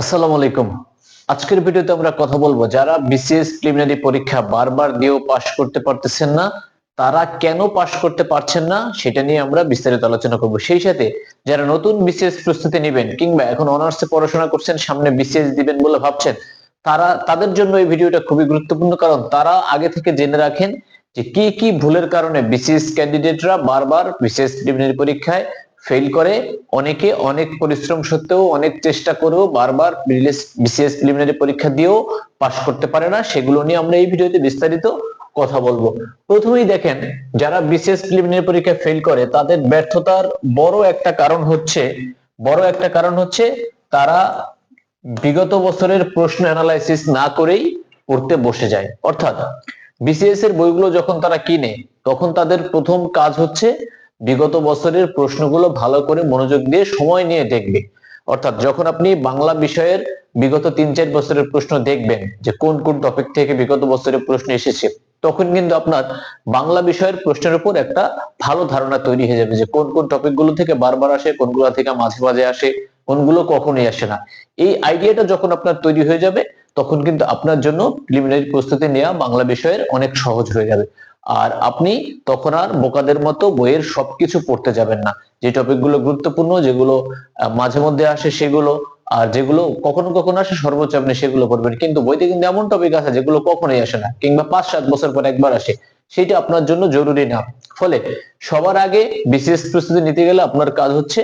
আসসালামু আলাইকুম। আজকের ভিডিওতে আমরা কথা বলব, যারা বিসিএস প্রিলিমিনারি পরীক্ষা বারবার দিয়েও পাশ করতে পারতেছেন না, তারা কেন পাশ করতে পারছেন না, সেটা নিয়ে আমরা বিস্তারিত আলোচনা করব। সেই সাথে যারা নতুন বিসিএস প্রস্তুতি নেবেন কিংবা এখন অনার্সে পড়াশোনা করছেন, সামনে বিসিএস দিবেন বলে ভাবছেন, তারা, তাদের জন্য এই ভিডিওটা খুবই গুরুত্বপূর্ণ, কারণ তারা আগে থেকে জেনে রাখেন যে কি কি ভুলের কারণে বিসিএস ক্যান্ডিডেটরা বারবার বিসিএস প্রিলিমিনারি পরীক্ষায় ফেল করে, অনেকে অনেক পরিশ্রম সত্ত্বেও অনেক চেষ্টা করেও বারবার বিসিএস প্রিলিমিনারি পরীক্ষা দিয়েও পাশ করতে পারে না। সেগুলো নিয়ে আমরা এই ভিডিওতে বিস্তারিত কথা বলব। প্রথমেই দেখেন, যারা বিসিএস প্রিলিমিনারি পরীক্ষায় ফেল করে, তাদের ব্যর্থতার বড় একটা কারণ হচ্ছে, বড় একটা কারণ হচ্ছে তারা বিগত বছরের প্রশ্ন অ্যানালাইসিস না করেই পড়তে বসে যায়। অর্থাৎ বিসিএস এর বইগুলো যখন তারা কিনে, তখন তাদের প্রথম কাজ হচ্ছে বিগত বছরের প্রশ্নগুলো ভালো করে মনোযোগ দিয়ে সময় নিয়ে দেখবে। অর্থাৎ যখন আপনি বাংলা বিষয়ের বিগত তিন চার বছরের প্রশ্ন দেখবেন যে কোন কোন টপিক থেকে বিগত বছরের প্রশ্ন এসেছে, তখন কিন্তু আপনার বাংলা বিষয়ের প্রশ্নের উপর একটা ভালো ধারণা তৈরি হয়ে যাবে যে কোন কোন টপিকগুলো থেকে বারবার আসে, কোনগুলো থেকে মাঝে মাঝে আসে, কোনগুলো কখনোই আসে না। এই আইডিয়াটা যখন আপনার তৈরি হয়ে যাবে তখন কিন্তু আপনার জন্য প্রিলিমিনারি প্রস্তুতি নেওয়া বাংলা বিষয়ের অনেক সহজ হয়ে যাবে। আর আপনি তখন আর বোকাদের মতো বইয়ের সবকিছু পড়তে যাবেন না। যে টপিকগুলো গুরুত্বপূর্ণ, যেগুলো মাঝে মধ্যে আসে সেগুলো, আর যেগুলো কখনো কখনো আসে সর্বোচ্চ আপনি সেগুলো পড়বেন। কিন্তু বইতে কিন্তু এমন টপিক আছে যেগুলো কখনোই আসে না, কিংবা পাঁচ, সাত বছর পর একবার আসে। সেটা আপনার জন্য জরুরি না। ফলে সবার আগে বিশেষ প্রস্তুতি নিতে গেলে আপনার কাজ হচ্ছে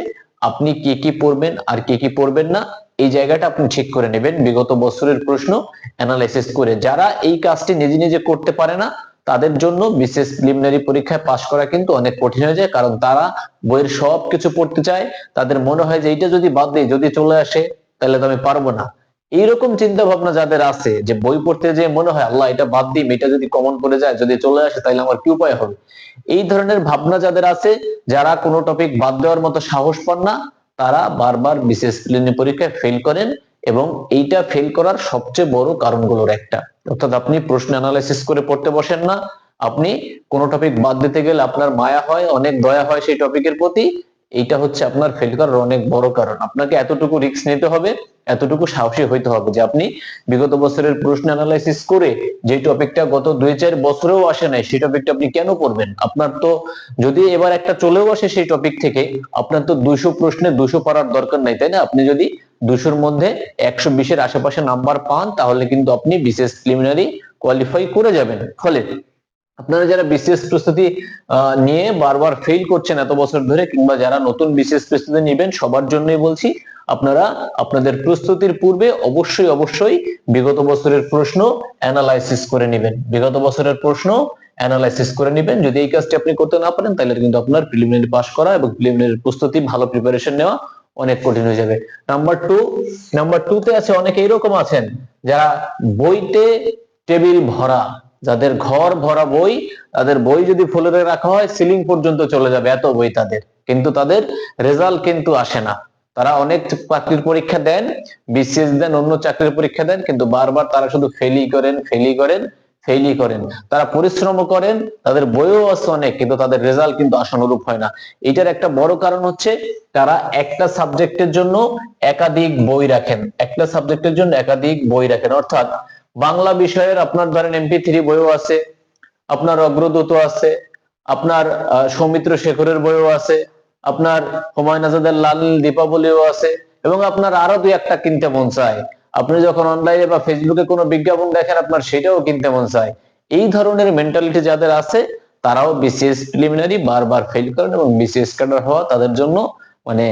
আপনি কি কি পড়বেন আর কি কি পড়বেন না এই জায়গাটা আপনি ঠিক করে নেবেন। বিগত বছরের প্রশ্ন অ্যানালাইসিস করে। যারা এই কাজটি নিজে নিজে করতে পারে না, তাদের জন্য বিশেষ প্রিলিমিনারি পরীক্ষায় পাশ করা কিন্তু অনেক কঠিন হয়ে যায়। কারণ তারা বইয়ের সব কিছু পড়তে চায়। তাদের মনে হয় যে এইটা যদি বাদ দিই, যদি চলে আসে, তাহলে তো আমি পারব না। এইরকম চিন্তা ভাবনা যাদের আছে, যে বই পড়তে যে মনে হয়, আল্লাহ, এটা বাদ দিই, এটা যদি কমন পড়ে যায়, যদি চলে আসে, তাহলে আমার কি উপায় হবে? এই ধরনের ভাবনা যাদের আছে, যারা কোনো টপিক বাদ দেওয়ার মতো সাহস পান না তারা বারবার বিশেষ প্রিলিমিনারি পরীক্ষায় ফেল করেন এবং এইটা ফেল করার সবচেয়ে বড় কারণগুলোর একটা। অর্থাৎ আপনি প্রশ্ন অ্যানালাইসিস করে পড়তে বসেন না। আপনি কোন টপিক বাদ দিতে গেলে আপনার মায়া হয়, অনেক দয়া হয় সেই টপিকের প্রতি। এইটা হচ্ছে আপনার ফেল করার অনেক বড় কারণ। আপনাকে এতটুকু রিস্ক নিতে হবে, এতটুকু সাহসী হইতে হবে যে আপনি বিগত বছরের প্রশ্ন অ্যানালাইসিস করে যে টপিকটা গত দুই চার বছরেও আসে নাই, সেই টপিকটা আপনি কেন পড়বেন আপনার তো যদি এবার একটা চলেও আসে সেই টপিক থেকে, আপনার তো দুইশো প্রশ্নে দুশো পড়ার দরকার নাই, তাই না? আপনি যদি দুশোর মধ্যে একশো বিশের আশেপাশে নাম্বার পান, তাহলে কিন্তু আপনি বিশেষ প্রিলিমিনারি কোয়ালিফাই করে যাবেন। ফলে আপনারা যারা বিশেষ প্রস্তুতি নিয়ে বারবার ফেল করছেন এত বছর ধরে কিংবা যারা নতুন বিশেষ প্রস্তুতি নেবেন, সবার জন্যই বলছি, আপনারা আপনাদের প্রস্তুতির পূর্বে অবশ্যই অবশ্যই বিগত বছরের প্রশ্ন অ্যানালাইসিস করে নেবেন। বিগত বছরের প্রশ্ন অ্যানালাইসিস করে নেবেন। যদি এই কাজটি আপনি করতে না পারেন, তাহলে কিন্তু আপনার প্রিলিমিনারি পাস করা এবং প্রিলিমিনারি প্রস্তুতি, ভালো প্রিপারেশন নেওয়া অনেক কঠিন হয়ে যাবে। নাম্বার টু নাম্বার টু তে আছে, অনেকে এরকম আছেন, যারা বইতে টেবিল ভরা যাদের ঘর ভরা বই, তাদের বই যদি ফুলরে রাখা হয় সিলিং পর্যন্ত চলে যাবে এত বই তাদের। কিন্তু তাদের রেজাল্ট কিন্তু আসে না। তারা অনেক চাকরির পরীক্ষা দেন বিসিএস দেন, অন্য চাকরির পরীক্ষা দেন, কিন্তু বারবার তারা শুধু ফেলি করেন ফেলি করেন ফেইলি করেন। তারা পরিশ্রম করেন, তাদের বইও আছে অনেক, কিন্তু তাদের রেজাল্ট কিন্তু আশানুরূপ হয় না। এটার একটা বড় কারণ হচ্ছে, তারা একটা সাবজেক্টের জন্য একাধিক বই রাখেন। একটা সাবজেক্টের জন্য একাধিক বই রাখেন। অর্থাৎ বাংলা বিষয়ের আপনার ধরেন এমপি থ্রি বইও আছে, আপনার অগ্রদূত আছে, আপনার সৌমিত্র শেখরের বইও আছে, আপনার হুমায়ুন আজাদের লাল দীপাবলিও আছে এবং আপনার আরও দুই একটা কিনতে মন চায়। আপনি যখন অনলাইনে বা ফেসবুকে কোনো বিজ্ঞাপন দেখেন, আপনার সেটাও কিনতে মন চায়। এই ধরনের মেন্টালিটি যাদের আছে, তারাও বিসিএস প্রিলিমিনারি বারবার ফেল করেন এবং বিসিএস ক্যাডার হওয়া তাদের জন্য মানে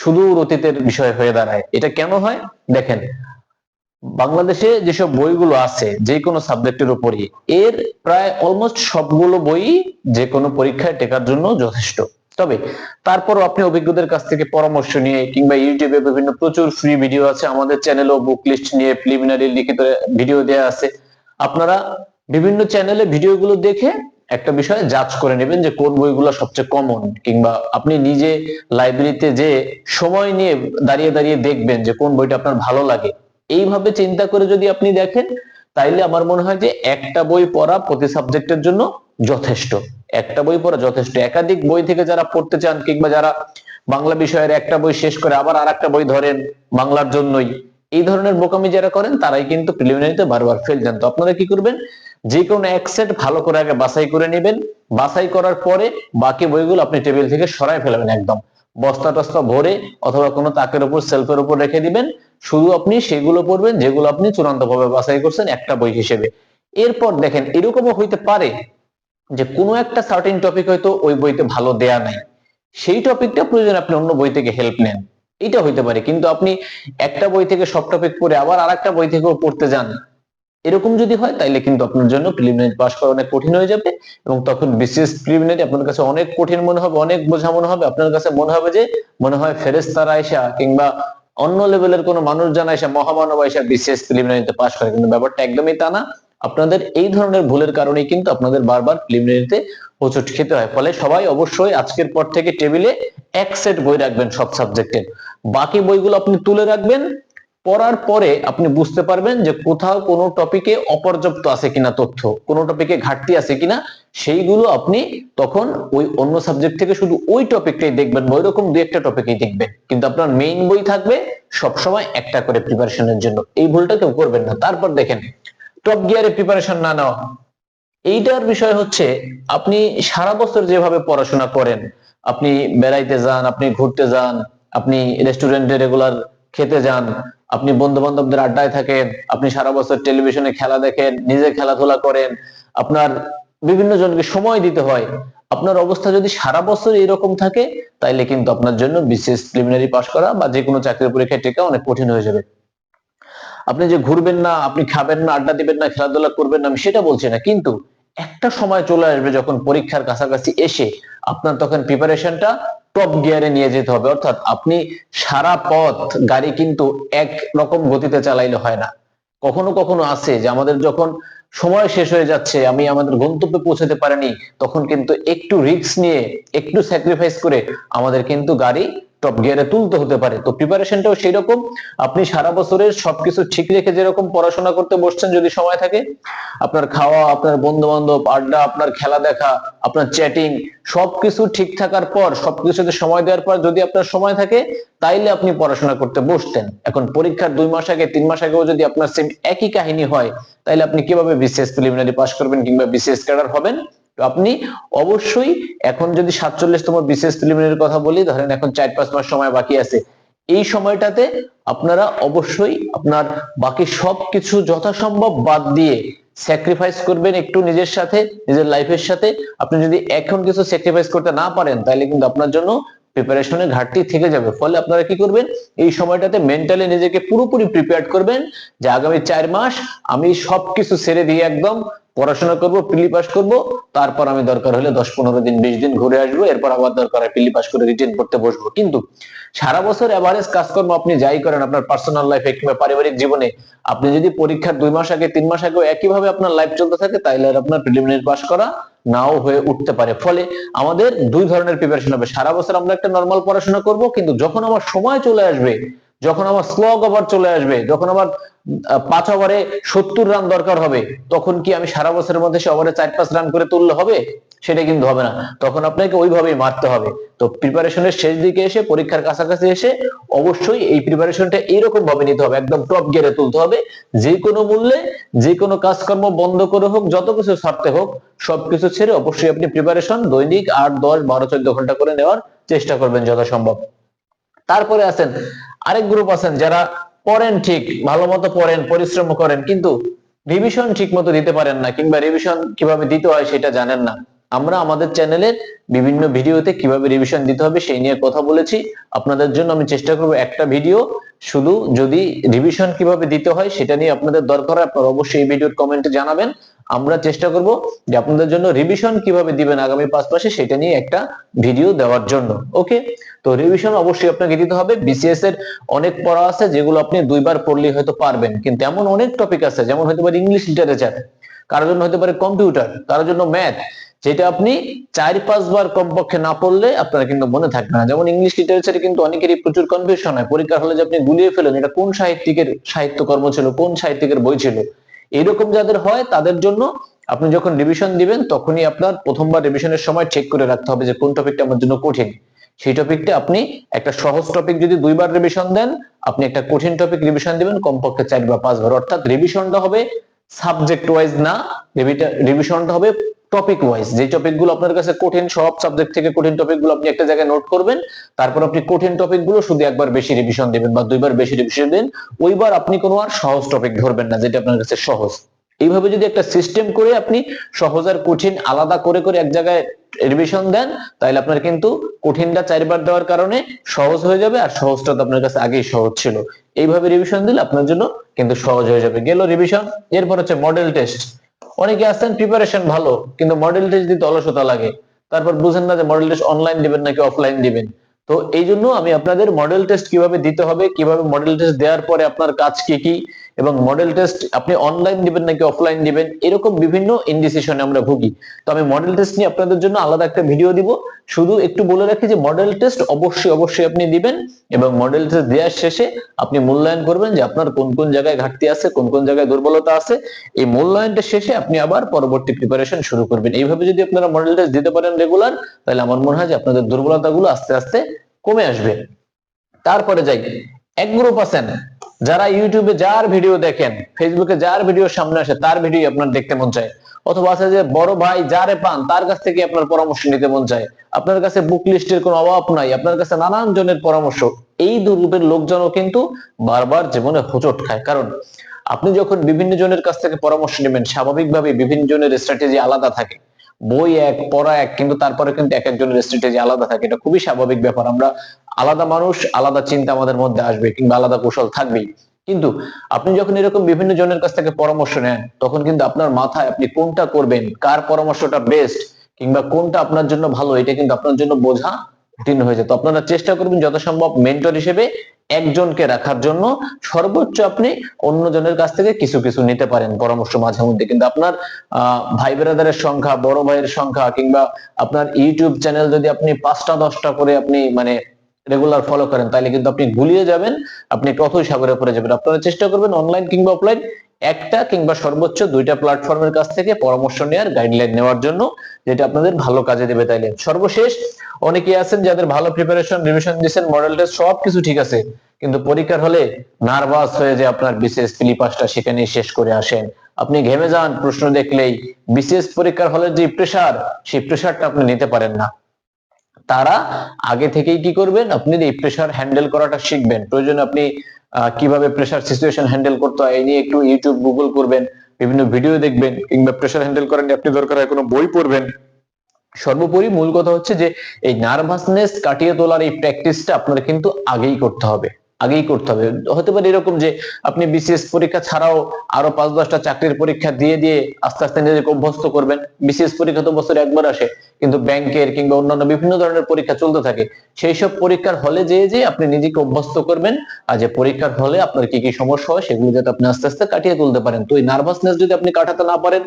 শুধু অতীতের বিষয় হয়ে দাঁড়ায়। এটা কেন হয়? দেখেন বাংলাদেশে যেসব বইগুলো আছে যে কোনো সাবজেক্টের উপরই, এর প্রায় অলমোস্ট সবগুলো বই যে কোনো পরীক্ষায় টেকার জন্য যথেষ্ট। তবে তারপরও আপনি অভিজ্ঞদের কাছ থেকে পরামর্শ নিয়ে কিংবা ইউটিউবে বিভিন্ন প্রচুর ফ্রি ভিডিও আছে, আমাদের চ্যানেলও বুক লিস্ট নিয়ে প্রিলিমিনারি লিখিত ভিডিও দেওয়া আছে। আপনারা বিভিন্ন চ্যানেলে ভিডিওগুলো দেখে একটা বিষয়ে যাচ করে নেবেন যে কোন বইগুলো সবচেয়ে কমন কিংবা আপনি নিজে লাইব্রেরিতে যে সময় নিয়ে দাঁড়িয়ে দাঁড়িয়ে দেখবেন যে কোন বইটা আপনার ভালো লাগে। এইভাবে চিন্তা করে যদি আপনি দেখেন, তাইলে আমার মনে হয় যে একটা বই পড়া প্রতি সাবজেক্টের জন্য যথেষ্ট। একটা বই পড়া যথেষ্ট। একাধিক বই থেকে যারা পড়তে চান কিংবা যারা বাংলা বিষয়ের একটা বই শেষ করে আবার আর একটা বই ধরেন বাংলার জন্যই, এই ধরনের বোকামি যারা করেন, তারাই কিন্তু প্রিলিমিনারিতে বারবার ফেল যান তো আপনারা কি করবেন? যে কোনো এক সেট ভালো করে আগে বাছাই করে নেবেন। বাছাই করার পরে বাকি বইগুলো আপনি টেবিল থেকে সরাই ফেলবেন একদম। বস্তা টস্তা ভরে অথবা কোনো তাকের উপর সেলফের উপর রেখে দিবেন। শুধু আপনি সেগুলো পড়বেন, যেগুলো আপনি চূড়ান্ত ভাবে বাছাই করছেন একটা বই হিসেবে। এরপর দেখেন, এরকমও হইতে পারে যে কোনো একটা সার্টেন টপিক হয়তো ওই বইতে ভালো দেয়া নাই। সেই টপিকটা প্রয়োজন আপনি অন্য বই থেকে হেল্প নেন। এটা হইতে পারে, কিন্তু আপনি একটা বই থেকে সব টপিক পড়ে আবার আরেকটা বই থেকেও পড়তে যান। এরকম যদি হয়, তাইলে কিন্তু আপনার জন্য প্রিলিমিনারি পাস করা অনেক কঠিন হয়ে যাবে এবং তখন বিসিএস প্রিলিমিনারি আপনার কাছে অনেক কঠিন মনে হবে, অনেক বোঝা মনে হবে। আপনার কাছে মনে হবে যে, মনে হয় ফেরেস্তারা আইসা কিংবা অন্য লেভেলের কোনো মানুষ জানা এসে মহামানব আইসা বিসিএস প্রিলিমিনারিতে পাস করে, কিন্তু ব্যাপারটা একদমই তা না। আপনাদের এই ধরনের ভুলের কারণেই কিন্তু আপনাদের বারবার প্রিলিমিনারিতে হোঁচট খেতে হয়। ফলে সবাই অবশ্যই আজকের পর থেকে টেবিলে এক সেট বই রাখবেন সব সাবজেক্টের বাকি বইগুলো আপনি তুলে রাখবেন। পড়ার পরে আপনি বুঝতে পারবেন যে কোথাও কোনো টপিকে অপর্যাপ্ত আছে কিনা তথ্য, কোনো টপিকে ঘাটতি আছে কিনা। সেইগুলো আপনি তখন ওই অন্য সাবজেক্ট থেকে শুধু ওই টপিকটাই দেখবেন ওই রকম দুই একটা টপিকই দেখবেন। কিন্তু আপনার মেইন বই থাকবে সবসময় একটা করে প্রিপারেশনের জন্য। এই ভুলটা কেউ করবেন না। তারপর দেখেন টপ গিয়ারে প্রিপারেশন না নেওয়া। এইটার বিষয় হচ্ছে, আপনি সারা বছর যেভাবে পড়াশোনা করেন, আপনি বেড়াইতে যান, আপনি ঘুরতে যান, আপনি রেস্টুরেন্টে রেগুলার খেতে যান, আপনি বন্ধু বান্ধবদের আড্ডায় থাকেন, আপনি সারা বছর টেলিভিশনে খেলা দেখেন, নিজে খেলাধুলা করেন, আপনার বিভিন্ন জনকে সময় দিতে হয়। আপনার অবস্থা যদি সারা বছর এরকম থাকে, তাইলে কিন্তু আপনার জন্য বিশেষ প্রিলিমিনারি পাস করা বা যে কোনো চাকরির পরীক্ষায় টেকা অনেক কঠিন হয়ে যাবে। আপনি যে ঘুরবেন না, আপনি খাবেন না, আড্ডা দিবেন না, খেলাধুলা করবেন না, আমি সেটা বলছি না, কিন্তু একটা সময় চলে আসবে যখন পরীক্ষার কাছাকাছি এসে আপনার তখন প্রিপারেশনটা টপ গিয়ারে নিয়ে যেতে হবে। অর্থাৎ আপনি সারা পথ গাড়ি কিন্তু এক রকম গতিতে চালাইলে হয় না। কখনো কখনো আছে যে আমাদের যখন সময় শেষ হয়ে যাচ্ছে, আমি আমাদের গন্তব্যে পৌঁছাতে পারিনি, তখন কিন্তু একটু রিস্ক নিয়ে, একটু স্যাক্রিফাইস করে আমাদের কিন্তু গাড়ি টপ গিয়ারে তুলতে হতে পারে। তো প্রিপারেশনটাও সেই রকম আপনি সারা বছরের সবকিছু ঠিক রেখে যেরকম পড়াশোনা করতে বসছেন যদি সময় থাকে, আপনার খাওয়া, আপনার বন্ধু বান্ধব আড্ডা, আপনার খেলা দেখা, আপনার চ্যাটিং সবকিছু ঠিক থাকার পর সবকিছুতে সময় দেওয়ার পর যদি আপনার সময় থাকে, তাইলে আপনি পড়াশোনা করতে বসতেন। এখন পরীক্ষার দুই মাস আগে, তিন মাস আগেও যদি আপনার সেম একই কাহিনী হয়, তাইলে আপনি কীভাবে বিসিএস প্রিলিমিনারি পাস করবেন কিংবা বিসিএস ক্যাডার হবেন? তো আপনি অবশ্যই এখন যদি সাতচল্লিশ সাতচল্লিশতম বিসিএস প্রিলিমিনারির কথা বলি, ধরেন এখন চার পাঁচ মাস সময় বাকি আছে, এই সময়টাতে আপনারা অবশ্যই আপনার বাকি সবকিছু যথাসম্ভব বাদ দিয়ে স্যাক্রিফাইস করবেন একটু নিজের সাথে, নিজের লাইফের সাথে। আপনি যদি এখন কিছু স্যাক্রিফাইস করতে না পারেন, তাহলে কিন্তু আপনার জন্য প্রিপারেশনের ঘাটতি থেকে যাবে। ফলে আপনারা কি করবেন? এই সময়টাতে মেন্টালি নিজেকে পুরোপুরি প্রিপেয়ার করবেন যে আগামী চার মাস আমি সবকিছু ছেড়ে দিয়ে একদম পড়াশোনা করব পিলি পাস করব, তারপর আমি দরকার হলে দশ পনেরো দিন, বিশ দিন ঘুরে আসব, এরপর আবার দরকার হয় পিলি পাস করে রিটেন করতে বসবো। কিন্তু সারা বছর এভারেজ কাজকর্ম আপনি যাই করেন, আপনার পার্সোনাল লাইফে কিংবা পারিবারিক জীবনে, আপনি যদি পরীক্ষার দুই মাস আগে, তিন মাস আগে একইভাবে আপনার লাইফ চলতে থাকে, তাইলে আর আপনার প্রিলিমিনারি পাস করা নাও হয়ে উঠতে পারে। ফলে আমাদের দুই ধরনের প্রিপারেশন হবে। সারা বছর আমরা একটা নর্মাল পড়াশোনা করব, কিন্তু যখন আমার সময় চলে আসবে যখন আমার স্লগ ওভার চলে আসবে, যখন আমার পাঁচ ওভারে সত্তর রান দরকার হবে, তখন কি আমি সারা বছরের মধ্যে সে ওভারে চার পাঁচ রান করে তুললে হবে? সেটা কিন্তু হবে না। তখন আপনাকে ওইভাবেই মারতে হবে। তো প্রিপারেশনের শেষ দিকে এসে, পরীক্ষার কাছাকাছি এসে অবশ্যই এই প্রিপারেশনটা এইরকম ভাবে নিতে হবে। একদম টপ গিয়ারে তুলতে হবে। যে কোনো মূল্যে যে কোনো কাজকর্ম বন্ধ করে হোক, যত কিছু ছাড়তে হোক, সবকিছু ছেড়ে অবশ্যই আপনি প্রিপারেশন দৈনিক আট, দশ, বারো, চোদ্দ ঘণ্টা করে নেওয়ার চেষ্টা করবেন যথাসম্ভব। তারপরে আছেন আরেক গ্রুপ আছেন যারা পড়েন ঠিক, ভালো মতো পড়েন, পরিশ্রম করেন, কিন্তু রিভিশন ঠিক মতো দিতে পারেন না কিংবা রিভিশন কীভাবে দিতে হয় সেটা জানেন না। আমরা আমাদের চ্যানেলে বিভিন্ন ভিডিওতে কীভাবে রিভিশন দিতে হবে সেই নিয়ে কথা বলেছি। আপনাদের জন্য আমি চেষ্টা করব একটা ভিডিও শুধু যদি রিভিশন কীভাবে দিতে হয় সেটা নিয়ে আপনাদের দরকার হয়, আপনারা অবশ্যই এই ভিডিওর কমেন্টে জানাবেন। আমরা চেষ্টা করব যে আপনাদের জন্য রিভিশন কীভাবে দিবেন আগামী পাঁচ মাসে সেটা নিয়ে একটা ভিডিও দেওয়ার জন্য ওকে তো রিভিশন অবশ্যই আপনাকে দিতে হবে। বিসিএস এর অনেক পড়া আছে যেগুলো আপনি দুইবার পড়লেই হয়তো পারবেন, কিন্তু এমন অনেক টপিক আছে, যেমন হতে পারে ইংলিশ লিটারেচার কারোর জন্য হতে পারে কম্পিউটার কারোর জন্য ম্যাথ যেটা আপনি চার পাঁচবার কমপক্ষে না পড়লে আপনার কিন্তু মনে থাকবে না। যেমন ইংলিশ লিটারেচারে কিন্তু অনেকেরই প্রচুর কনফিউশন হয়। পরীক্ষার হলে যে আপনি গুলিয়ে ফেলেন এটা কোন সাহিত্যিকের সাহিত্যকর্ম ছিল, কোন সাহিত্যিকের বই ছিল? এরকম যাদের হয়, তাদের জন্য আপনি যখন রিভিশন দিবেন, তখনই আপনার প্রথমবার রিভিশনের সময় চেক করে রাখতে হবে যে কোন টপিকটা আমার জন্য কঠিন। সেই টপিকটা আপনি একটা সহজ টপিক যদি দুইবার রিভিশন দেন, আপনি একটা কঠিন টপিক রিভিশন দিবেন, কমপক্ষে চার বা পাঁচবার। অর্থাৎ রিভিশনটা হবে সাবজেক্ট ওয়াইজ না রিভিশনটা হবে টপিক ওয়াইজ যে টপিকগুলো আপনার কাছে কঠিন, সব সাবজেক্ট থেকে কঠিন টপিকগুলো আপনি একটা জায়গায় নোট করবেন, তারপর আপনি কঠিন টপিকগুলো শুধু একবার বেশি রিভিশন দিবেন বা দুইবার বেশি রিভিশন দিন, ওইবার আপনি কোনো আর সহজ টপিক ধরবেন না, যেটা আপনার কাছে সহজ। এইভাবে যদি একটা সিস্টেম করে আপনি সহজ আর কঠিন আলাদা করে করে এক জায়গায় রিভিশন দেন, তাহলে আপনার কিন্তু কঠিনটা চারবার দেওয়ার কারণে সহজ হয়ে যাবে আর সহজটা তো আপনার কাছে আগেই সহজ ছিল। এইভাবে রিভিশন দিলে আপনার জন্য কিন্তু সহজ হয়ে যাবে। গেল রিভিশন এরপর হচ্ছে মডেল টেস্ট অনেকে আছেন প্রিপারেশন ভালো, কিন্তু মডেল টেস্ট দিতে অলসতা লাগে, তারপর বুঝেন না যে মডেল টেস্ট অনলাইন দিবেন নাকি অফলাইন দিবেন। তো এই জন্য আমি আপনাদের মডেল টেস্ট কীভাবে দিতে হবে, কীভাবে মডেল টেস্ট দেওয়ার পরে আপনার কাজ কি কি এবং মডেল টেস্ট আপনি অনলাইন দিবেন নাকি অফলাইন দিবেন, এরকম বিভিন্ন ইনডিসিশনে আমরা ভুগি। তো আমি মডেল টেস্ট নিয়ে আপনাদের জন্য আলাদা একটা ভিডিও দিব। শুধু একটু বলে রাখি যে মডেল টেস্ট অবশ্যই অবশ্যই আপনি দিবেন এবং মডেল টেস্ট দেওয়ার শেষে আপনি মূল্যায়ন করবেন যে আপনার কোন কোন জায়গায় ঘাটতি আছে, কোন কোন জায়গায় দুর্বলতা আছে। এই মূল্যায়নটা শেষে আপনি আবার পরবর্তী প্রিপারেশন শুরু করবেন। এইভাবে যদি আপনারা মডেল টেস্ট দিতে পারেন রেগুলার তাহলে আমার মনে হয় যে আপনাদের দুর্বলতাগুলো আস্তে আস্তে কমে আসবে। তারপরে যাই। এক গ্রুপ আছেন। যারা ইউটিউবে যার ভিডিও দেখেন ফেসবুকে যার ভিডিও সামনে আসে, তার ভিডিও আপনার দেখতে মন চায়। অথবা আছে যে বড় ভাই যারে পান, তার কাছ থেকে আপনার পরামর্শ নিতে মন চায়। আপনার কাছে বুক লিস্টের কোনো অভাব নাই, আপনার কাছে নানান জনের পরামর্শ। এই দুর্গ্রুপের লোকজনও কিন্তু বারবার জীবনে হোঁচট খায়। কারণ আপনি যখন বিভিন্ন জনের কাছ থেকে পরামর্শ নেবেন স্বাভাবিকভাবে বিভিন্ন জনের স্ট্র্যাটেজি আলাদা থাকে। বই এক, পড়া এক, কিন্তু তারপরে কিন্তু এক একজনের স্ট্র্যাটেজি আলাদা থাকে, এটা খুবই স্বাভাবিক ব্যাপার। আমরা আলাদা মানুষ, আলাদা চিন্তা আমাদের মধ্যে আসবে কিংবা আলাদা কৌশল থাকবেই। কিন্তু আপনি যখন এরকম বিভিন্ন জনের কাছ থেকে পরামর্শ নেন, তখন কিন্তু আপনার মাথায় আপনি কোনটা করবেন, কার পরামর্শটা বেস্ট কিংবা কোনটা আপনার জন্য ভালো, এটা কিন্তু আপনার জন্য বোঝা কঠিন হয়ে যায় তো আপনারা চেষ্টা করবেন যথাসম্ভব মেন্টর হিসেবে একজনকে রাখার জন্য। সর্বোচ্চ আপনি অন্যজনের কাছ থেকে কিছু কিছু নিতে পারেন পরামর্শ মাঝে মধ্যে। কিন্তু আপনার ভাই ব্রাদারের সংখ্যা, বড় ভাইয়ের সংখ্যা কিংবা আপনার ইউটিউব চ্যানেল যদি আপনি পাঁচটা, দশটা করে আপনি মানে রেগুলার ফলো করেন, তাহলে কিন্তু আপনি গুলিয়ে যাবেন। আপনি কতই সাগরে পড়ে যাবেন। আপনারা চেষ্টা করবেন অনলাইন কিংবা অফলাইন একটা কিংবা সর্বোচ্চ দুইটা প্ল্যাটফর্মের কাছ থেকে পরামর্শ নেওয়ার গাইডলাইন নেওয়ার জন্য যেটা আপনাদের ভালো কাজে দেবে তাইলে। সর্বশেষ অনেকে আছেন যাদের ভালো প্রিপারেশন রিভিশন দিয়েছেন মডেল টেস্ট সবকিছু ঠিক আছে। কিন্তু পরীক্ষার হলে নার্ভাস হয়ে যে আপনার বিশেষ ফিলিপাসটা সেখানেই শেষ করে আসেন। আপনি ঘেমে যান, প্রশ্ন দেখলেই বিশেষ পরীক্ষার হলে যে প্রেসার সেই প্রেসারটা আপনি নিতে পারেন না। তারা আগে থেকেই কি করবেন? আপনি এই প্রেসার হ্যান্ডেল করাটা শিখবেন। প্রয়োজনে আপনি কীভাবে প্রেশার সিচুয়েশন হ্যান্ডেল করতে হয়, এই নিয়ে একটু ইউটিউব গুগল করবেন, বিভিন্ন ভিডিও দেখবেন, কিংবা প্রেশার হ্যান্ডেল করেন আপনি দরকার হয় কোনো বই পড়বেন। সর্বোপরি মূল কথা হচ্ছে যে এই নার্ভাসনেস কাটিয়ে তোলার এই প্র্যাকটিসটা আপনার কিন্তু আগেই করতে হবে। আগেই করতে হবে। হতে পারে এরকম যে আপনি বিসিএস পরীক্ষা ছাড়াও আরও পাঁচ দশটা চাকরির পরীক্ষা দিয়ে দিয়ে আস্তে আস্তে নিজেকে অভ্যস্ত করবেন। বিসিএস পরীক্ষা তো বছরে একবার আসে, কিন্তু ব্যাংকের কিংবা অন্যান্য বিভিন্ন ধরনের পরীক্ষা চলতে থাকে। সেই সব পরীক্ষার হলে যেয়ে যে আপনি নিজেকে অভ্যস্ত করবেন আর যে পরীক্ষার হলে আপনার কি কি সমস্যা হয় সেগুলো যাতে আপনি আস্তে আস্তে কাটিয়ে তুলতে পারেন। তো এই নার্ভাসনেস যদি আপনি কাটাতে না পারেন,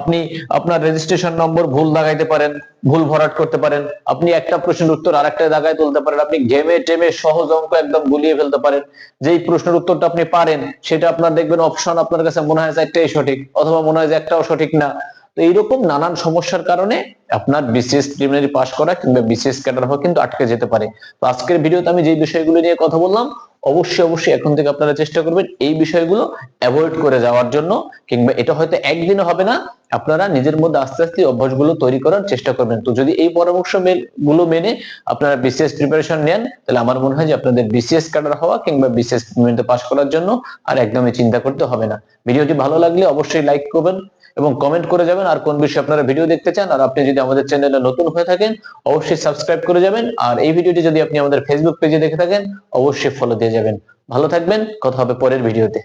আপনি আপনার রেজিস্ট্রেশন নম্বর ভুল লাগাইতে পারেন ভুল ভরাট করতে পারেন। আপনি একটা প্রশ্নের উত্তর আরেকটা জায়গায় তুলতে পারেন। আপনি ঘেমে টেমে সহজ অঙ্ক একদম গুলিয়ে ফেলতে পারেন। যেই প্রশ্নের উত্তরটা আপনি পারেন, সেটা আপনার দেখবেন অপশন আপনার কাছে মনে হয় একটাই সঠিক, অথবা মনে হয় যে একটাও সঠিক না। তো এইরকম নানান সমস্যার কারণে আপনার বিসিএস প্রিলিমিনারি পাস করা কিংবা বিসিএস ক্যাডার হওয়া কিন্তু আটকে যেতে পারে। তো আজকের ভিডিওতে আমি যে বিষয়গুলো নিয়ে কথা বললাম, অবশ্যই অবশ্যই এখন থেকে আপনারা চেষ্টা করবেন এই বিষয়গুলো অ্যাভয়েড করে যাওয়ার জন্য, কিংবা এটা হয়তো একদিনও হবে না আপনারা নিজের মধ্যে আস্তে আস্তে অভ্যাসগুলো তৈরি করার চেষ্টা করবেন। তো যদি এই পরামর্শগুলো মেনে আপনারা বিসিএস প্রিপারেশন নেন, তাহলে আমার মনে হয় যে আপনাদের বিসিএস ক্যাডার হওয়া কিংবা বিসিএস পাস করার জন্য আর একদমই চিন্তা করতে হবে না। ভিডিওটি ভালো লাগলে অবশ্যই লাইক করবেন এবং কমেন্ট করে যাবেন আর কোন বিষয়ে আপনারা ভিডিও দেখতে চান আর আপনি যদি আমাদের চ্যানেলে নতুন হয়ে থাকেন, অবশ্যই সাবস্ক্রাইব করে যাবেন আর এই ভিডিওটি যদি আপনি আমাদের ফেসবুক পেজে দেখে থাকেন, অবশ্যই ফলো দিয়ে যাবেন। ভালো থাকবেন, কথা হবে পরের ভিডিওতে।